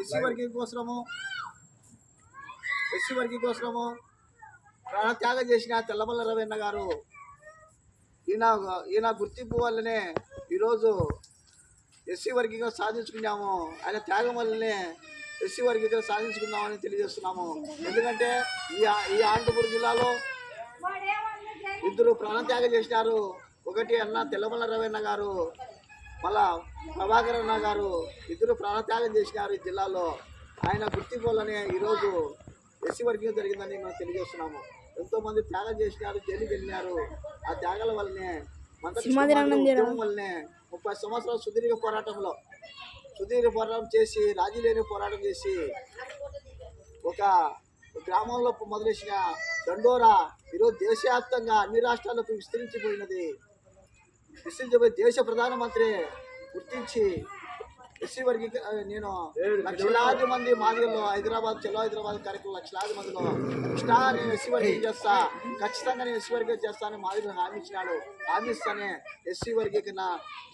SC వర్గీకరణ కోసము SC వర్గీకరణ కోసము ప్రాణ త్యాగం చేసిన తెల్లమల్ల రవీణ గారు ఈయన ఈయన గుర్తింపు వల్లనే ఈరోజు ఎస్సీ వర్గీకరణ సాధించుకున్నాము. ఆయన త్యాగం వల్లనే ఎస్సీ వర్గీకరణ సాధించుకున్నామని తెలియజేస్తున్నాము. ఎందుకంటే ఈ ఈ అనంతపురం జిల్లాలో ఇద్దరు ప్రాణత్యాగం చేసినారు. ఒకటి అన్న తెల్లమల్ల రవీణ గారు మళ్ళా ప్రభాకర్ అన్న గారు ఇద్దరు ప్రాణత్యాగం చేసినారు ఈ జిల్లాలో. ఆయన గుర్తింపు వల్లనే ఈరోజు ఎస్సీ వర్గీకరణ జరిగిందని మనం తెలియజేస్తున్నాము. ఎంతో మంది త్యాగం చేసినారు జైలుకి వెళ్ళినారు. ఆ త్యాగాల వల్లనే వల్లనే ముప్పై సంవత్సరాల సుదీర్ఘ పోరాటంలో సుదీర్ఘ పోరాటం చేసి రాజీ లేని పోరాటం చేసి ఒక గ్రామంలో మొదలెసిన దండోరా ఈరోజు దేశవ్యాప్తంగా అన్ని రాష్ట్రాలకు విస్తరించిపోయినది. విస్తరించిపోయి దేశ ప్రధానమంత్రి గుర్తించి ఎస్సీ వర్గీక నేను లక్షలాది మంది మాదిగల్లో హైదరాబాద్ చెలో హైదరాబాద్ కార్యక్రమం లక్షలాది మందిలో కృష్ణా నేను ఎస్సీ వర్గీకరణ చేస్తా ఖచ్చితంగా నేను ఎస్సీ వర్గీకరణ చేస్తానని మాదిగలు హామీ ఇచ్చినాడు. హామీ ఇస్తానే ఎస్సీ వర్గీకరణ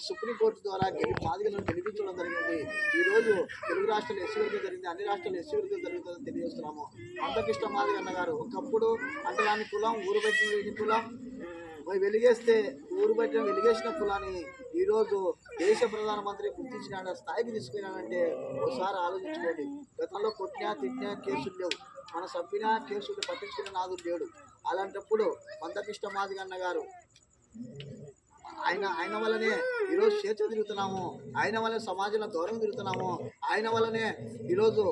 సుప్రీంకోర్టు ద్వారా గెలి మాదిగలను గెలిపించడం జరిగింది. ఈ రోజు తెలుగు రాష్ట్రాలు ఎస్సీ వర్గీకరణ జరిగింది అన్ని రాష్ట్రాలు ఎస్సీ వర్గీకరణ జరుగుతుందని తెలియజేస్తున్నాము. అందకిష్టం మాదిగన్న గారు ఒకప్పుడు అంటే దాని కులం ఊరు పెట్టిన కులం వెలిగేస్తే ఊరు బయట వెలిగేసిన కులాన్ని ఈరోజు దేశ ప్రధానమంత్రి గుర్తించిన స్థాయికి తీసుకున్నానంటే ఒకసారి ఆలోచించుకోండి. గతంలో కొట్టినా తిట్టినా కేసులు లేవు. మన చంపినా కేసులు పట్టించుకునే నాదు లేడు. అలాంటప్పుడు మందకృష్ణ మాదిగన్న గారు ఆయన ఆయన వల్లనే ఈరోజు స్వేచ్ఛ తిరుగుతున్నాము ఆయన వల్లనే సమాజంలో గౌరవం తిరుగుతున్నాము ఆయన వల్లనే ఈరోజు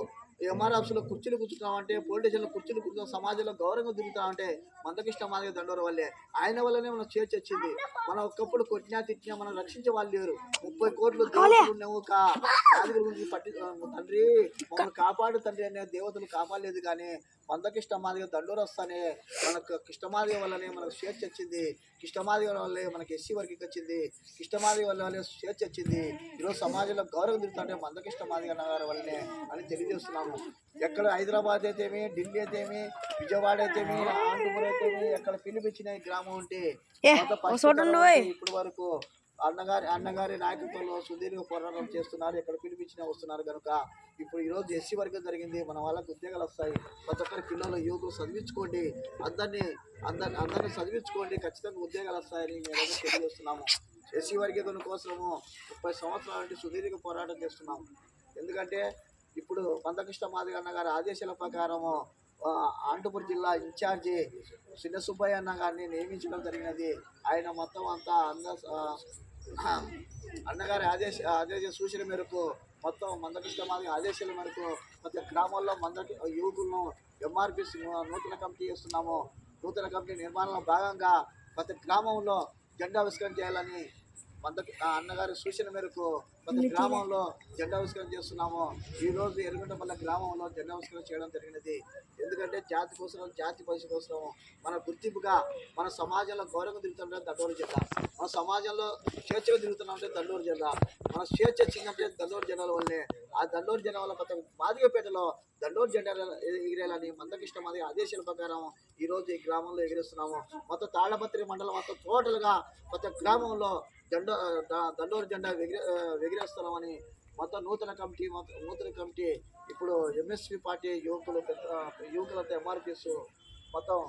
ఎంఆర్ ఆఫీసులో కుర్చీలు కూర్చుంటామంటే పోలీస్ స్టేషన్లో కుర్చీలు కూర్చున్నాం సమాజంలో గౌరవంగా తిరుగుతామంటే మందకృష్ణ మాదిగ దండోర వల్లే. ఆయన వల్లనే మనం స్వేచ్ఛ వచ్చింది. మనం ఒకప్పుడు కొట్టినా తిట్టినా మనం రక్షించే వాళ్ళు లేరు. ముప్పై కోట్లు దేవుడు నువ్వు గురించి పట్టి తండ్రి మమ్మల్ని కాపాడు తండ్రి అనే దేవతలు కాపాడలేదు కానీ మందకృష్ణ మాదిగ దండోర వస్తానే మనకు కృష్ణమాదిగ వల్లనే మనకు స్వేచ్ఛ వచ్చింది. కృష్ణమాదిగ వల్లే మనకి ఎస్సీ వర్గీకి వచ్చింది. కృష్ణమాదిగ వల్లనే స్వేచ్ఛ వచ్చింది. ఈరోజు సమాజంలో గౌరవం తిరుగుతుంటే మందకృష్ణ మాదిగ గారి వల్లనే అని తెలియజేస్తున్నాము. ఎక్కడ హైదరాబాద్ అయితేమి ఢిల్లీ అయితేమి విజయవాడ అయితేమి ఆంధ్రపురం అయితేమి ఎక్కడ పిలిపించిన గ్రామం ఉంటే ఇప్పటి వరకు అన్నగారి అన్నగారి నాయకత్వంలో సుదీర్ఘ పోరాటం చేస్తున్నారు ఎక్కడ పిలిపించినా వస్తున్నారు కనుక. ఇప్పుడు ఈరోజు ఎస్సీ వర్గం జరిగింది మన వాళ్ళకి ఉద్యోగాలు వస్తాయి. ప్రతి ఒక్కరి పిల్లలు యువకులు చదివించుకోండి. అందరినీ అందరిని అందరిని చదివించుకోండి ఖచ్చితంగా ఉద్యోగాలు వస్తాయని మేము తెలియజేస్తున్నాము. ఎస్సీ వర్గీకరణ కోసము ముప్పై సంవత్సరాల నుండి సుదీర్ఘ పోరాటం చేస్తున్నాము. ఎందుకంటే ఇప్పుడు మందకృష్ణ మాదిగన్న గారి ఆదేశాల ప్రకారము ఆ, అనంతపురం జిల్లా ఇన్ఛార్జి చిన్న సుబ్బయ్య అన్న గారిని నియమించడం జరిగినది. ఆయన మొత్తం అంతా అంద అన్నగారి ఆదేశ ఆదేశ సూచన మేరకు మొత్తం మందకృష్ణ మాదిగ ఆదేశాల మేరకు ప్రతి గ్రామాల్లో మందకి యువకులను ఎంఆర్పిస్ నూతన కమిటీ చేస్తున్నాము. నూతన కమిటీ నిర్మాణంలో భాగంగా ప్రతి గ్రామంలో జెండా ఆవిష్కరణ చేయాలని ఆ అన్నగారి సూచన మేరకు ప్రతి గ్రామంలో జెండా ఆవిష్కరణ చేస్తున్నాము. ఈ రోజు ఎరుగుంటపల్లి గ్రామంలో జెండా ఆవిష్కరణ చేయడం జరిగినది. ఎందుకంటే జాతి కోసం జాతి పరిస్థితి కోసం మన గుర్తింపుగా మన సమాజంలో గౌరవం తిరుగుతుంటే దండోరు జిల్లా. మన సమాజంలో స్వేచ్ఛగా తిరుగుతున్నామంటే దండోరు జిల్లా. మన స్వేచ్ఛ వచ్చిందంటే దండోరు జిల్లాల వల్లే ఆ దండోరు జిల్లా వల్ల ప్రతి మాదిగపేటలో దండోరు జెండా ఎగిరేయాలని మందకృష్ణ మాదిగ ఆదేశాల ప్రకారం ఈ రోజు ఈ గ్రామంలో ఎగిరేస్తున్నాము. మొత్తం తాళపత్రి మండలం మొత్తం టోటల్గా ప్రతి గ్రామంలో జెండా ద- దండోరు జెండా ఎగిరే ఎగిరేస్తున్నామని మొత్తం నూతన కమిటీ నూతన కమిటీ ఇప్పుడు ఎంఎస్పి పార్టీ యువకులు పెద్ద యువకులతో ఎంఆర్పిఎస్ మొత్తం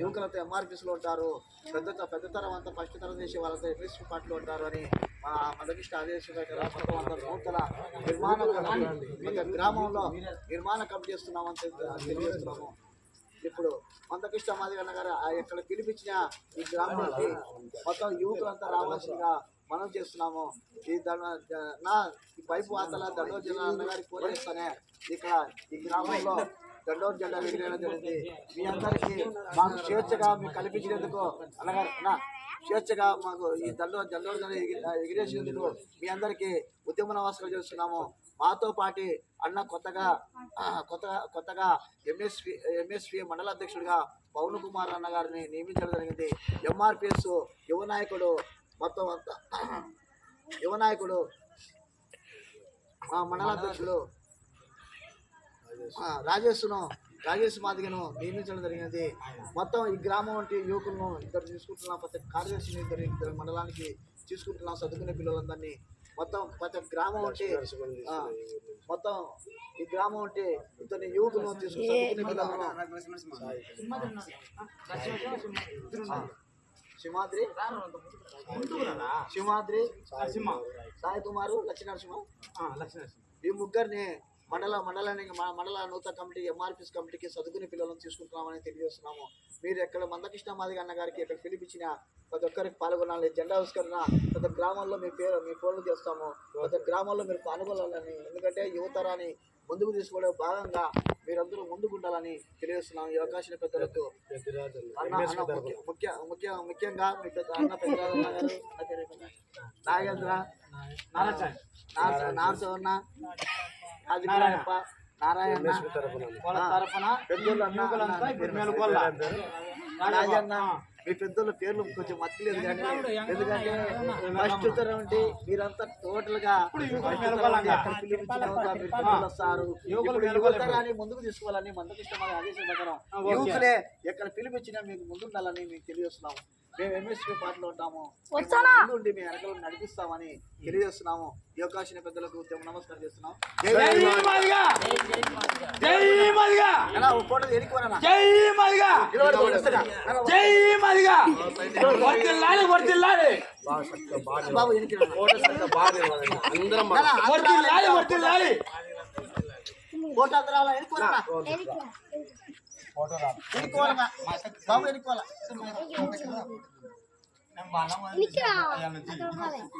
యువకులతో ఎంఆర్పిఎస్లో ఉంటారు. పెద్ద పెద్ద తరం అంతా ఫస్ట్ తరం చేసే వాళ్ళతో ఎంఎస్పి పార్టీలో ఉంటారు అని మా మందకృష్ణ ఆదేశం మొత్తం అంతా నూతన నిర్మాణ గ్రామంలో నిర్మాణ కమిటీ చేస్తున్నామని తెలియజేస్తున్నాము. ఇప్పుడు మందకృష్ణ మాదిగన్న గారు ఆ ఎక్కడ పిలిపించిన ఈ గ్రామానికి మొత్తం యువకులంతా రావాల్సిందిగా మనం చేస్తున్నాము. ఈ దండ నా ఈ పైపు వార్తల దండోర్ జిల్లా అన్నగారికి కోరేస్తానే ఇక్కడ ఈ గ్రామంలో దండోర్ జెండా విగ్రహం జరిగింది. మీ అందరికీ మాకు స్వేచ్ఛగా మీకు కల్పించినందుకు అన్నగారు నా స్వేచ్ఛగా మాకు ఈ దల్లో దండోర్ జెండా మీ అందరికీ ఉద్యమ నమస్కారం చేస్తున్నాము. మాతో పాటి అన్న కొత్తగా కొత్తగా కొత్తగా ఎంఎస్పి ఎంఎస్పి మండల అధ్యక్షుడిగా పవన్ కుమార్ అన్న గారిని నియమించడం జరిగింది. ఎంఆర్పిఎస్ యువ నాయకుడు మొత్తం అంతా యువ నాయకుడు ఆ, మండల అధ్యక్షుడు రాజేష్ను రాజేష్ మాదిగను నియమించడం జరిగినది. మొత్తం ఈ గ్రామం వంటి యువకులను ఇద్దరు తీసుకుంటున్నాం ప్రతి కార్యదర్శిని ఇద్దరు ఇద్దరు మండలానికి తీసుకుంటున్నాం చదువుకునే పిల్లలందరినీ. మొత్తం ప్రతి గ్రామం ఆ, మొత్తం ఈ గ్రామం ఉంటే ఇతని యువకులను ఆ, సింహాద్రి. సింహాద్రి. సాయి కుమారు. లక్ష్మీ నరసింహ ఈ ముగ్గురిని మండల మండలానికి మండల నూతన కమిటీ ఎంఆర్పిఎస్ కమిటీకి చదువుకునే పిల్లలను తీసుకుంటున్నామని తెలియజేస్తున్నాము. మీరు ఎక్కడ మందకృష్ణ మాదిగ అన్న గారికి ఇక్కడ పిలిపించిన ప్రతి ఒక్కరికి పాల్గొనాలి. జెండా ఆవిష్కరణ ప్రతి గ్రామంలో మీ పేరు మీ ఫోన్లు చేస్తాము. ప్రతి గ్రామంలో మీరు పాల్గొనాలని ఎందుకంటే యువతరాన్ని ముందుకు తీసుకోవడం భాగంగా మీరందరూ ముందుకు ఉండాలని తెలియజేస్తున్నాం ఈ అవకాశం పెద్దలకు ముఖ్య ముఖ్య ముఖ్య ముఖ్యంగా మీ పెద్ద అన్న పెద్ద? నాగేంద్ర నారసవన్న నారాయణ అన్న మేలుకొల్ల. రాజన్న మీ పెద్దోళ్ళ పేర్లు కొంచెం మర్చిలేదు కానీ ఎందుకంటే ఫస్ట్ తరం అంటే మీరంతా టోటల్గా first తరం అంటే అక్కడ పిలిపించిన ఒక మీరు పెద్దోళ్ళు వస్తారు. యువతరాన్ని ముందుకు తీసుకోవాలని మందకి ఇష్టమైన ఆదేశం ప్రకారం. యువకులే ఎక్కడ పిలిపించినా మీకు ముందుండాలని మీకు తెలియజేస్తున్నాము. మేము ఎంఎస్పీ పాటలు ఉంటాము. ముందుండి మీ వెనకలు నడిపిస్తామని తెలియజేస్తున్నాము. అవకాశం పెద్దలకు నమస్కారం చేస్తున్నాం జై మాదిగా! జై பண்ணாதீங்க ஒருத்தர் லாலு ஒருத்தர் லாலு ஒருத்தர் லாலு ஒருத்தர் லாலு போட்டோ தரவல எனக்கு வரமா போட்டோ தரவல எனக்கு வரமா பாபு எனக்கு வரல நம்ம அலமா நிக்கிறா இது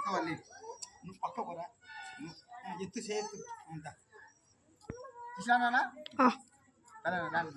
வரல நீ பக்க போற எத்து சேத்து அந்த கிஷானானா ஆ. நான் நான்